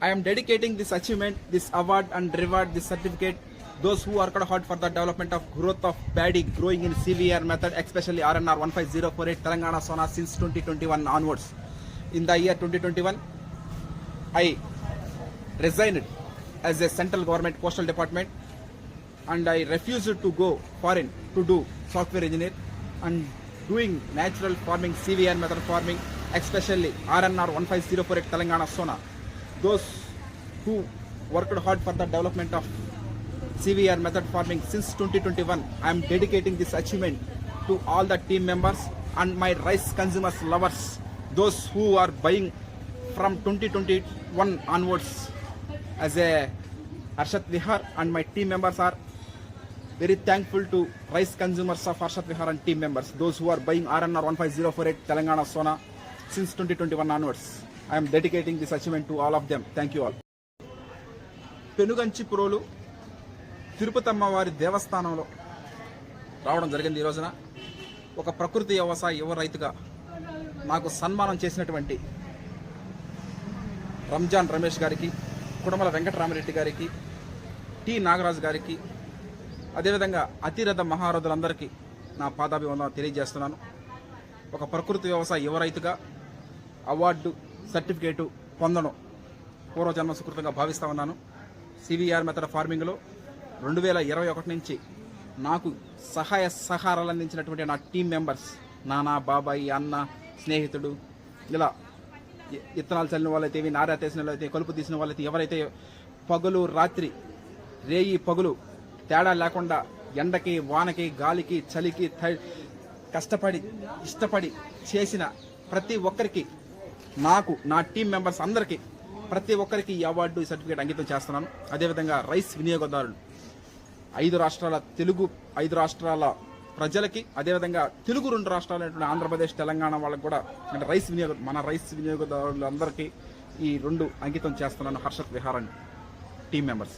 I am dedicating this achievement, this award and reward, this certificate, those who worked hard for the development of growth of paddy growing in CVR method, especially RNR 15048 Telangana Sona since 2021 onwards. In the year 2021, I resigned as a central government postal department and I refused to go foreign to do software engineer and doing natural farming, CVR method farming, especially RNR 15048 Telangana Sona. Those who worked hard for the development of CVR method farming since 2021, I am dedicating this achievement to all the team members and my rice consumers lovers, those who are buying from 2021 onwards as a Arshat Vihar and my team members are very thankful to rice consumers of Arshat Vihar and team members, those who are buying RNR 15048 Telangana Sona since 2021 onwards. I'm dedicating this achievement to all of them. Thank you all Penuganchiprolu Tirupatamma వారి దేవస్థానంలో రావడం జరిగింది ఈ రోజున. ఒక ప్రకృతి వ్యవసాయ యువ రైతుగా నాకు సన్మానం చేసినటువంటి రంజాన్ రమేష్ గారికి కుడమల వెంకటరామరెడ్డి గారికి టి నాగరాజు గారికి అదేవిధంగా అతిరథ మహారథులందరికీ నా పాదాభివందనం తెలియజేస్తున్నాను. ఒక ప్రకృతి వ్యవసాయ యువ రైతుగా అవార్డు సర్టిఫికేటు పొందడం పూర్వజన్మ సుకృతంగా భావిస్తా ఉన్నాను. సివిఆర్ మెథడ్ ఫార్మింగ్లో రెండు వేల ఇరవై ఒకటి నుంచి నాకు సహాయ సహారాలు అందించినటువంటి నా టీం మెంబర్స్ నానా బాబాయి అన్న స్నేహితుడు ఇలా ఇత్తనాలు చల్లిన వాళ్ళైతే నారా తీసిన వాళ్ళైతే కలుపు తీసిన వాళ్ళైతే ఎవరైతే పగులు రాత్రి రేయి పగులు తేడా లేకుండా ఎండకి వానకి గాలికి చలికి కష్టపడి ఇష్టపడి చేసిన ప్రతి ఒక్కరికి నాకు నా టీం మెంబర్స్ అందరికీ ప్రతి ఒక్కరికి ఈ అవార్డు ఈ సర్టిఫికేట్ అంకితం చేస్తున్నాను. అదేవిధంగా రైస్ వినియోగదారులు ఐదు రాష్ట్రాల తెలుగు ఐదు రాష్ట్రాల ప్రజలకి అదేవిధంగా తెలుగు రెండు రాష్ట్రాలైనటువంటి ఆంధ్రప్రదేశ్ తెలంగాణ వాళ్ళకి కూడా అంటే రైస్ వినియోగ మన రైస్ వినియోగదారులందరికీ ఈ రెండు అంకితం చేస్తున్నాను హర్షత్ విహారాన్ని టీం మెంబర్స్